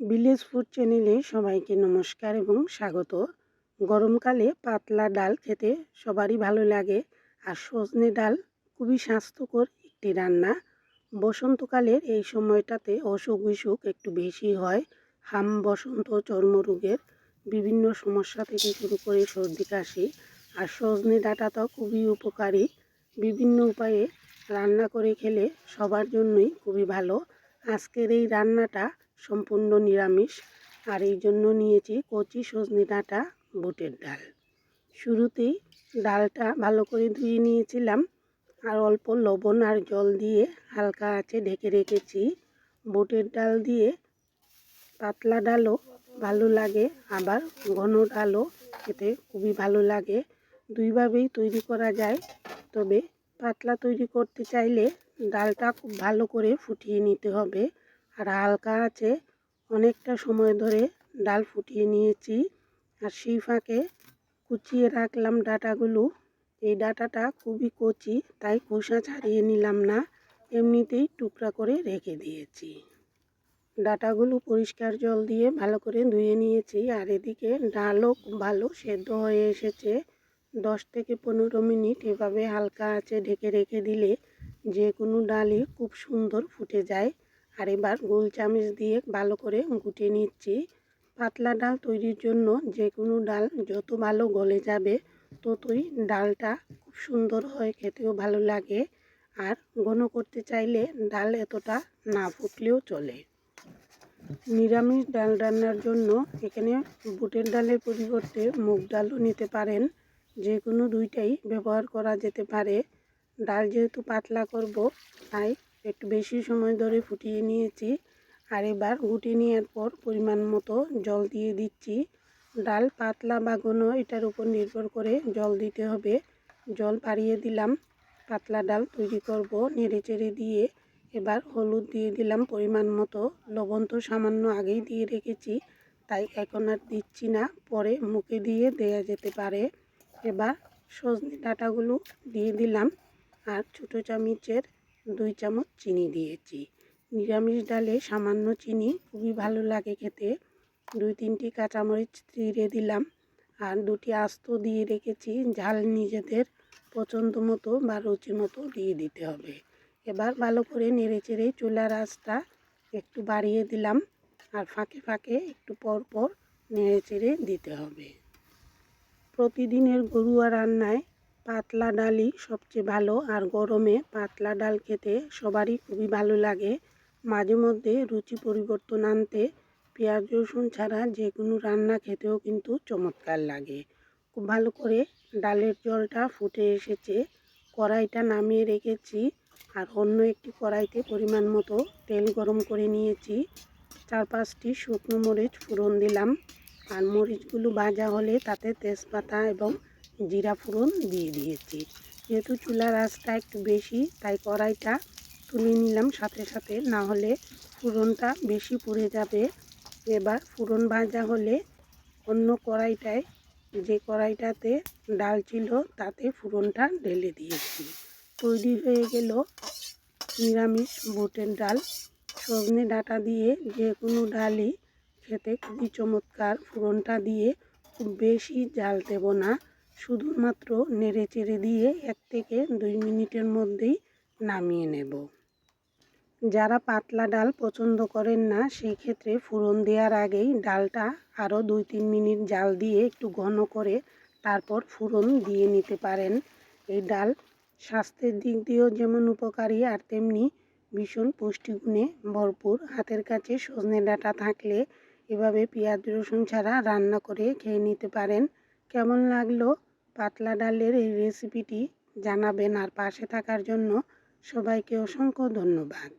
Village food চ্যানেলে সবাইকে নমস্কার এবং স্বাগত। গরমকালে পাতলা ডাল খেতে সবারই ভালো লাগে আর সজনে ডাল খুবই স্বাস্থ্যকর একটি রান্না। বসন্তকালের এই সময়টাতে অসুখ বিসুখ একটু বেশি হয়, হাম বসন্ত, চর্মরোগের বিভিন্ন সমস্যা থেকে শুরু করে সর্দি, কাশি আর সজনে ডাঁটা তো খুবই উপকারী। বিভিন্ন উপায়ে রান্না করে খেলে সবার জন্যই খুবই ভালো। আজকের এই রান্নাটা সম্পূর্ণ নিরামিষ। আর এই জন্য নিয়েছি কচি সজনে ডাঁটা, বুটের ডাল। শুরুতেই ডালটা ভালো করে ধুয়ে নিয়েছিলাম। আর অল্প লবণ আর জল দিয়ে হালকা আছে ঢেকে রেখেছি। বুটের ডাল দিয়ে পাতলা ডালও ভালো লাগে, আবার ঘন ডালও খেতে খুবই ভালো লাগে। দুইভাবেই তৈরি করা যায়। তবে পাতলা তৈরি করতে চাইলে ডালটা খুব ভালো করে ফুটিয়ে নিতে হবে। আর হালকা আছে। অনেকটা সময় ধরে ডাল ফুটিয়ে নিয়েছি। আর সেই ফাঁকে কুচিয়ে রাখলাম ডাটাগুলো। এই ডাটাটা খুবই কচি, তাই খোসা ছাড়িয়ে নিলাম না। এমনিতেই টুকরা করে রেখে দিয়েছি। ডাটাগুলো পরিষ্কার জল দিয়ে ভালো করে ধুয়ে নিয়েছি। আর এদিকে ডালও ভালো সেদ্ধ হয়ে এসেছে। দশ থেকে পনেরো মিনিট এভাবে হালকা আছে ঢেকে রেখে দিলে যে কোনো ডালই খুব সুন্দর ফুটে যায়। আর এবার গোল চামচ দিয়ে ভালো করে গুটিয়ে নিচ্ছি। পাতলা ডাল তৈরির জন্য যে কোনো ডাল যত ভালো গলে যাবে, ততই ডালটা খুব সুন্দর হয়, খেতেও ভালো লাগে। আর ঘন করতে চাইলে ডাল এতটা না ফুটলেও চলে। নিরামিষ ডাল রান্নার জন্য এখানে বুটের ডালের পরিবর্তে মুগ ডালও নিতে পারেন। যে কোনো দুইটাই ব্যবহার করা যেতে পারে। ডাল যেহেতু পাতলা করব, তাই একটু বেশি সময় ধরে ফুটিয়ে নিয়েছি। আর এবার গুটিয়ে নেওয়ার পর পরিমাণ মতো জল দিয়ে দিচ্ছি। ডাল পাতলা বা ঘন, এটার উপর নির্ভর করে জল দিতে হবে। জল পাড়িয়ে দিলাম। পাতলা ডাল তৈরি করব, নেড়ে চেড়ে দিয়ে। এবার হলুদ দিয়ে দিলাম পরিমাণ মতো। লবণ তো সামান্য আগেই দিয়ে রেখেছি, তাই এখন আর দিচ্ছি না। পরে মুখে দিয়ে দেয়া যেতে পারে। এবার সজনে ডাঁটাগুলো দিয়ে দিলাম। আর ছোটো চামচের দুই চামচ চিনি দিয়েছি। নিরামিষ ডালে সামান্য চিনি খুবই ভালো লাগে খেতে। দুই তিনটি কাঁচামরিচ চিড়ে দিলাম আর দুটি আস্ত দিয়ে রেখেছি, ঝাল নিজেদের পছন্দ মতো বা রুচি মতো দিয়ে দিতে হবে। এবার ভালো করে নেড়ে চেড়ে চুলার আঁচটা একটু বাড়িয়ে দিলাম আর ফাঁকে ফাঁকে একটু পর পর নেড়ে চেড়ে দিতে হবে। প্রতিদিনের গরুয়া রান্নায় পাতলা ডালই সবচেয়ে ভালো, আর গরমে পাতলা ডাল খেতে সবারই খুবই ভালো লাগে। মাঝে মধ্যে রুচি পরিবর্তন আনতে পেঁয়াজ, রসুন ছাড়া যে কোনো রান্না খেতেও কিন্তু চমৎকার লাগে। খুব ভালো করে ডালের জলটা ফুটে এসেছে, কড়াইটা নামিয়ে রেখেছি, আর অন্য একটি কড়াইতে পরিমাণ মতো তেল গরম করে নিয়েছি। চার পাঁচটি শুকনো মরিচ ফোড়ন দিলাম, আর মরিচগুলো ভাজা হলে তাতে তেজপাতা এবং জিরা ফোড়ন দিয়ে দিয়েছি। যেহেতু চুলার আঁচটা একটু বেশি, তাই কড়াইটা তুলে নিলাম সাথে সাথে। না হলে ফোড়নটা বেশি পুড়ে যাবে। এবার ফোড়ন ভাজা হলে অন্য কড়াইটায়, যে কড়াইটাতে ডাল ছিল, তাতে ফোড়নটা ঢেলে দিয়েছি। তৈরি হয়ে গেল নিরামিষ বুটের ডাল। সজনে ডাঁটা দিয়ে যে কোনো ডালই খেতে খুবই চমৎকার। ফোড়নটা দিয়ে খুব বেশি জাল দেব না। শুধুমাত্র নেড়ে চেড়ে দিয়ে এক থেকে দুই মিনিটের মধ্যেই নামিয়ে নেব। যারা পাতলা ডাল পছন্দ করেন না সেই ক্ষেত্রে ফোড়ন দেওয়ার আগেই ডালটা আরও দুই তিন মিনিট জাল দিয়ে একটু ঘন করে তারপর ফোড়ন দিয়ে নিতে পারেন। এই ডাল স্বাস্থ্যের দিক দিয়েও যেমন উপকারী, আর তেমনি ভীষণ পুষ্টিগুণে ভরপুর। হাতের কাছে সজনে ডাঁটা থাকলে এভাবে পেঁয়াজ রসুন ছাড়া রান্না করে খেয়ে নিতে পারেন। কেমন লাগল? পাতলা ডালের এই রেসিপিটি জানাবেন আর পাশে থাকার জন্য সবাইকে অসংখ্য ধন্যবাদ।